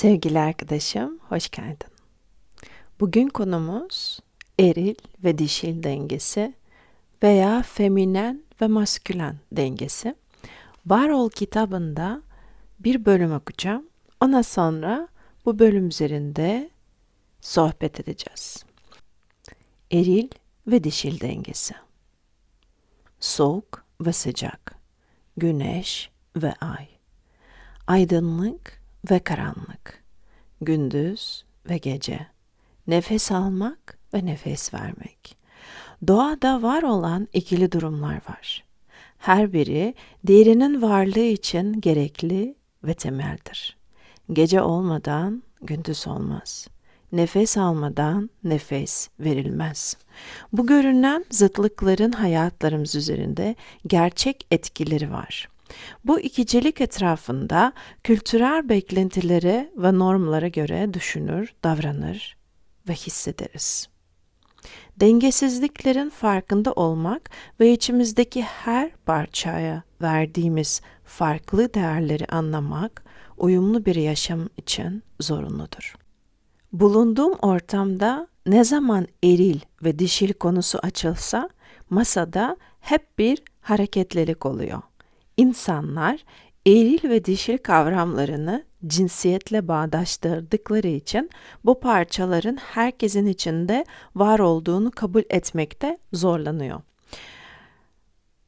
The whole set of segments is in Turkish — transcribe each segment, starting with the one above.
Sevgili arkadaşım, hoş geldin. Bugün konumuz eril ve dişil dengesi veya feminen ve maskülen dengesi. Varol kitabında bir bölüm okuyacağım. Ona sonra bu bölüm üzerinde sohbet edeceğiz. Eril ve dişil dengesi. Soğuk ve sıcak. Güneş ve ay. Aydınlık ve karanlık, gündüz ve gece, nefes almak ve nefes vermek. Doğada var olan ikili durumlar var. Her biri diğerinin varlığı için gerekli ve temeldir. Gece olmadan gündüz olmaz. Nefes almadan nefes verilmez. Bu görünen zıtlıkların hayatlarımız üzerinde gerçek etkileri var. Bu ikicilik etrafında kültürel beklentilere ve normlara göre düşünür, davranır ve hissederiz. Dengesizliklerin farkında olmak ve içimizdeki her parçaya verdiğimiz farklı değerleri anlamak uyumlu bir yaşam için zorunludur. Bulunduğum ortamda ne zaman eril ve dişil konusu açılsa masada hep bir hareketlilik oluyor. İnsanlar eril ve dişil kavramlarını cinsiyetle bağdaştırdıkları için bu parçaların herkesin içinde var olduğunu kabul etmekte zorlanıyor.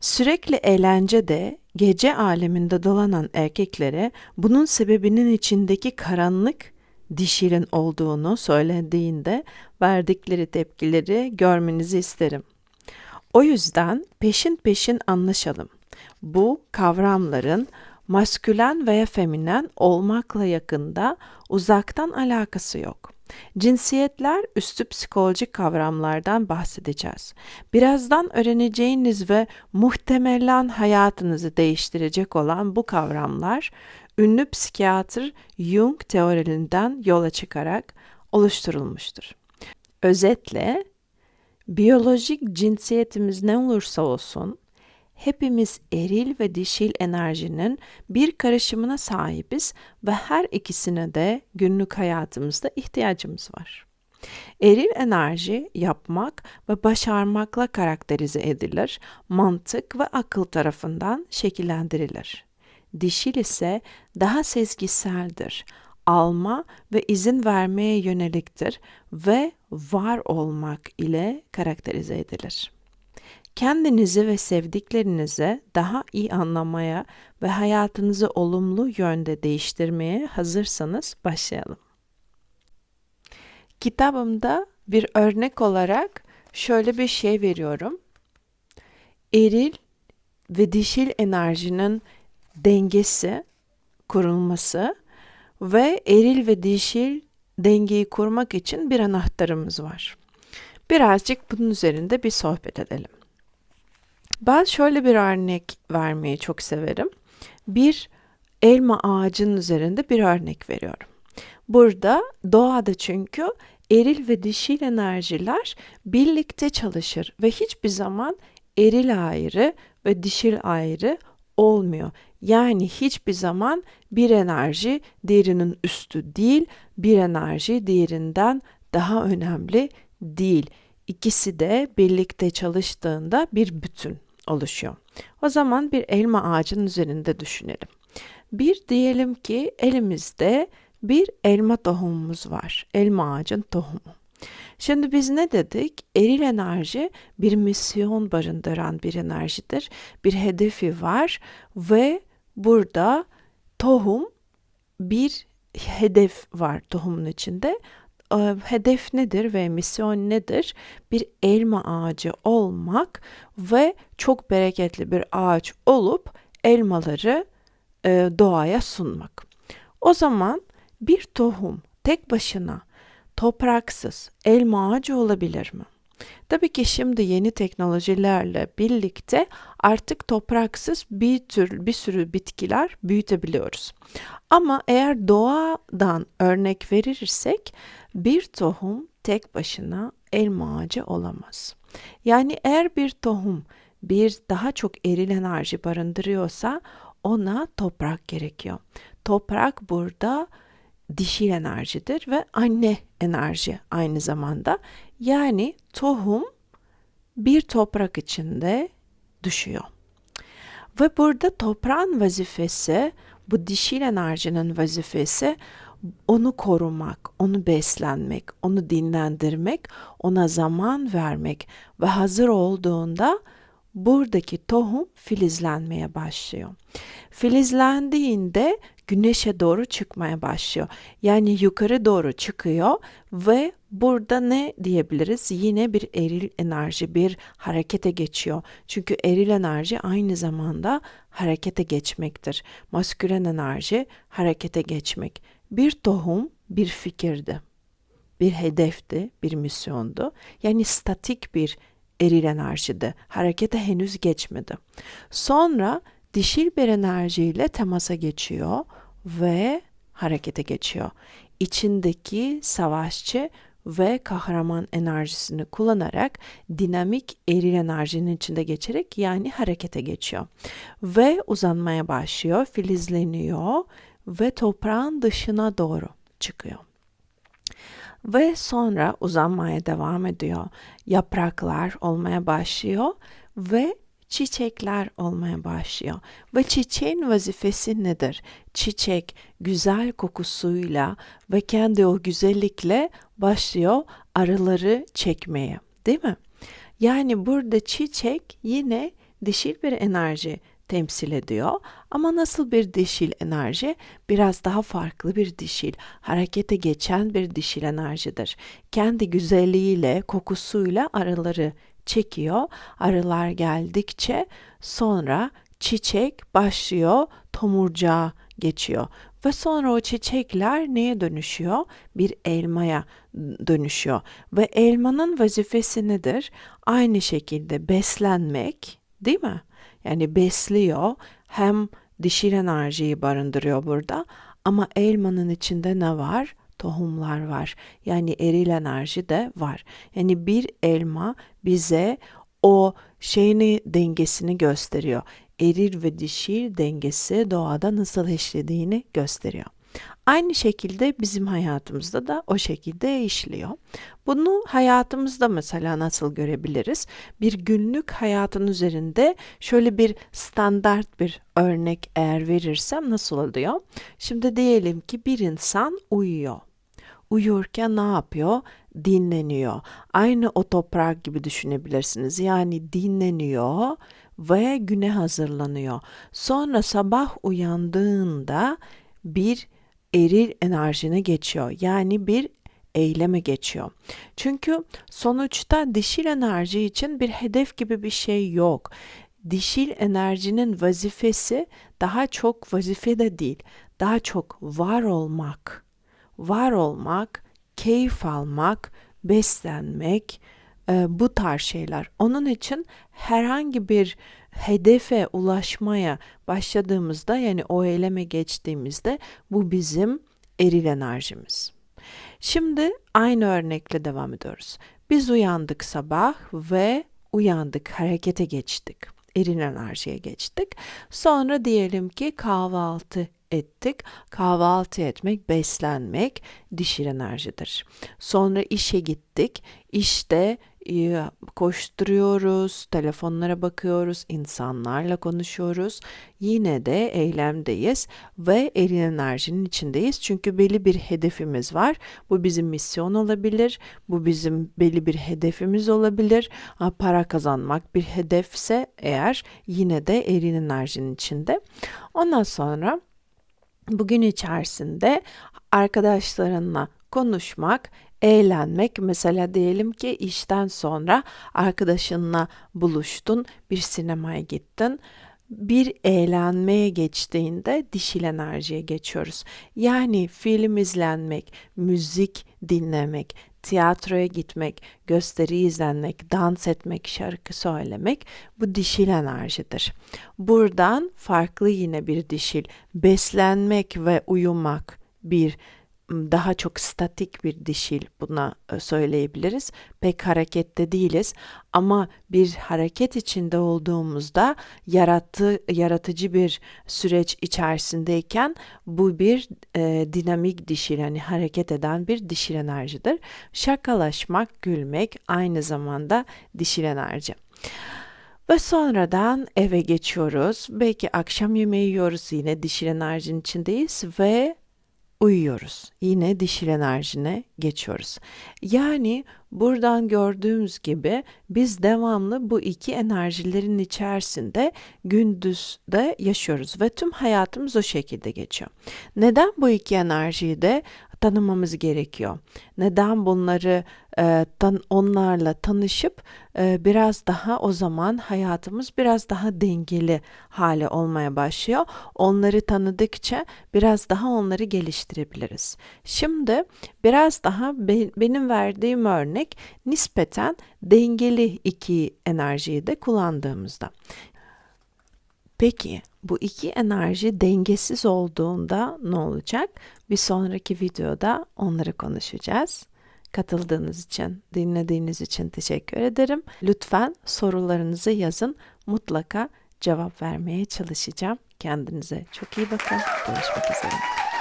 Sürekli eğlence de gece aleminde dolanan erkeklere bunun sebebinin içindeki karanlık dişilin olduğunu söylediğinde verdikleri tepkileri görmenizi isterim. O yüzden peşin peşin anlaşalım bu kavramların maskülen veya feminen olmakla yakında uzaktan alakası yok. Cinsiyetler üstü psikolojik kavramlardan bahsedeceğiz. Birazdan öğreneceğiniz ve muhtemelen hayatınızı değiştirecek olan bu kavramlar ünlü psikiyatr Jung teorilerinden yola çıkarak oluşturulmuştur. Özetle biyolojik cinsiyetimiz ne olursa olsun hepimiz eril ve dişil enerjinin bir karışımına sahibiz ve her ikisine de günlük hayatımızda ihtiyacımız var. Eril enerji yapmak ve başarmakla karakterize edilir, mantık ve akıl tarafından şekillendirilir. Dişil ise daha sezgiseldir, alma ve izin vermeye yöneliktir ve var olmak ile karakterize edilir. Kendinizi ve sevdiklerinizi daha iyi anlamaya ve hayatınızı olumlu yönde değiştirmeye hazırsanız başlayalım. Kitabımda bir örnek olarak şöyle bir şey veriyorum. Eril ve dişil enerjinin dengesi kurulması ve eril ve dişil dengeyi kurmak için bir anahtarımız var. Birazcık bunun üzerinde bir sohbet edelim. Ben şöyle bir örnek vermeyi çok severim. Bir elma ağacının üzerinde bir örnek veriyorum. Burada doğada çünkü eril ve dişil enerjiler birlikte çalışır ve hiçbir zaman eril ayrı ve dişil ayrı olmuyor. Yani hiçbir zaman bir enerji diğerinin üstü değil, bir enerji diğerinden daha önemli değil. İkisi de birlikte çalıştığında bir bütün oluşuyor. O zaman bir elma ağacının üzerinde düşünelim. Bir diyelim ki elimizde bir elma tohumumuz var. Elma ağacın tohumu. Şimdi biz ne dedik? Eril enerji bir misyon barındıran bir enerjidir. Bir hedefi var ve burada tohum bir hedef var tohumun içinde. Ee, hedef nedir ve misyon nedir? Bir elma ağacı olmak ve çok bereketli bir ağaç olup elmaları e, doğaya sunmak. O zaman bir tohum tek başına topraksız elma ağacı olabilir mi? Tabii ki şimdi yeni teknolojilerle birlikte artık topraksız bir tür bir sürü bitkiler büyütebiliyoruz. Ama eğer doğadan örnek verirsek bir tohum tek başına elma ağacı olamaz. Yani eğer bir tohum bir daha çok eril enerji barındırıyorsa ona toprak gerekiyor. Toprak burada dişil enerjidir ve anne enerji aynı zamanda. Yani tohum bir toprak içinde düşüyor. Ve burada toprağın vazifesi, bu dişil enerjinin vazifesi onu korumak, onu beslenmek, onu dinlendirmek, ona zaman vermek ve hazır olduğunda buradaki tohum filizlenmeye başlıyor. Filizlendiğinde güneşe doğru çıkmaya başlıyor. Yani yukarı doğru çıkıyor ve burada ne diyebiliriz? Yine bir eril enerji, bir harekete geçiyor. Çünkü eril enerji aynı zamanda harekete geçmektir. Maskülen enerji harekete geçmek. Bir tohum bir fikirdi. Bir hedefti, bir misyondu. Yani statik bir eril enerjide. Harekete henüz geçmedi. Sonra dişil bir enerjiyle temasa geçiyor ve harekete geçiyor. İçindeki savaşçı ve kahraman enerjisini kullanarak dinamik eril enerjinin içinde geçerek yani harekete geçiyor. Ve uzanmaya başlıyor, filizleniyor ve toprağın dışına doğru çıkıyor. Ve sonra uzanmaya devam ediyor. Yapraklar olmaya başlıyor ve çiçekler olmaya başlıyor. Ve çiçeğin vazifesi nedir? Çiçek güzel kokusuyla ve kendi o güzellikle başlıyor arıları çekmeye. Değil mi? Yani burada çiçek yine dişil bir enerji temsil ediyor. Ama nasıl bir dişil enerji? Biraz daha farklı bir dişil, harekete geçen bir dişil enerjidir. Kendi güzelliğiyle, kokusuyla arıları çekiyor. Arılar geldikçe sonra çiçek başlıyor tomurcağa geçiyor ve sonra o çiçekler neye dönüşüyor? Bir elmaya dönüşüyor ve elmanın vazifesi nedir? Aynı şekilde beslenmek, değil mi? Yani besliyor hem dişil enerjiyi barındırıyor burada ama elmanın içinde ne var? Tohumlar var. Yani eril enerji de var. Yani bir elma bize o şeyini dengesini gösteriyor. Eril ve dişil dengesi doğada nasıl işlediğini gösteriyor. Aynı şekilde bizim hayatımızda da o şekilde işliyor. Bunu hayatımızda mesela nasıl görebiliriz? Bir günlük hayatın üzerinde şöyle bir standart bir örnek eğer verirsem nasıl oluyor? Şimdi diyelim ki bir insan uyuyor. Uyurken ne yapıyor? Dinleniyor. Aynı o toprak gibi düşünebilirsiniz. Yani dinleniyor ve güne hazırlanıyor. Sonra sabah uyandığında bir eril enerjine geçiyor. Yani bir eyleme geçiyor. Çünkü sonuçta dişil enerji için bir hedef gibi bir şey yok. Dişil enerjinin vazifesi daha çok vazife de değil, daha çok var olmak. Var olmak, keyif almak, beslenmek, e, bu tarz şeyler. Onun için herhangi bir hedefe ulaşmaya başladığımızda yani o eyleme geçtiğimizde bu bizim eril enerjimiz. Şimdi aynı örnekle devam ediyoruz. Biz uyandık sabah ve uyandık, harekete geçtik. Eril enerjiye geçtik. Sonra diyelim ki kahvaltı ettik. Kahvaltı etmek, beslenmek dişil enerjidir. Sonra işe gittik. İşte koşturuyoruz, telefonlara bakıyoruz, insanlarla konuşuyoruz. Yine de eylemdeyiz ve eril enerjinin içindeyiz. Çünkü belli bir hedefimiz var. Bu bizim misyon olabilir. Bu bizim belli bir hedefimiz olabilir. Para kazanmak bir hedefse eğer yine de eril enerjinin içinde. Ondan sonra bugün içerisinde arkadaşlarınla konuşmak, eğlenmek mesela diyelim ki işten sonra arkadaşınla buluştun, bir sinemaya gittin. Bir eğlenmeye geçtiğinde dişil enerjiye geçiyoruz. Yani film izlenmek, müzik dinlemek, tiyatroya gitmek, gösteri izlenmek, dans etmek, şarkı söylemek bu dişil enerjidir. Buradan farklı yine bir dişil beslenmek ve uyumak bir daha çok statik bir dişil buna e, söyleyebiliriz. Pek harekette değiliz ama bir hareket içinde olduğumuzda yaratı, yaratıcı bir süreç içerisindeyken bu bir e, dinamik dişil yani hareket eden bir dişil enerjidir. Şakalaşmak, gülmek aynı zamanda dişil enerji. Ve sonradan eve geçiyoruz. Belki akşam yemeği yiyoruz. Yine dişil enerjinin içindeyiz ve uyuyoruz. Yine dişil enerjine geçiyoruz. Yani buradan gördüğümüz gibi biz devamlı bu iki enerjilerin içerisinde gündüzde yaşıyoruz ve tüm hayatımız o şekilde geçiyor. Neden bu iki enerjiyi de tanımamız gerekiyor? Neden bunları e, tan onlarla tanışıp e, biraz daha o zaman hayatımız biraz daha dengeli hale olmaya başlıyor. Onları tanıdıkça biraz daha onları geliştirebiliriz. Şimdi biraz daha be- benim verdiğim örnek nispeten dengeli iki enerjiyi de kullandığımızda. Peki bu iki enerji dengesiz olduğunda ne olacak? Bir sonraki videoda onları konuşacağız. Katıldığınız için, dinlediğiniz için teşekkür ederim. Lütfen sorularınızı yazın. Mutlaka cevap vermeye çalışacağım. Kendinize çok iyi bakın. Görüşmek üzere.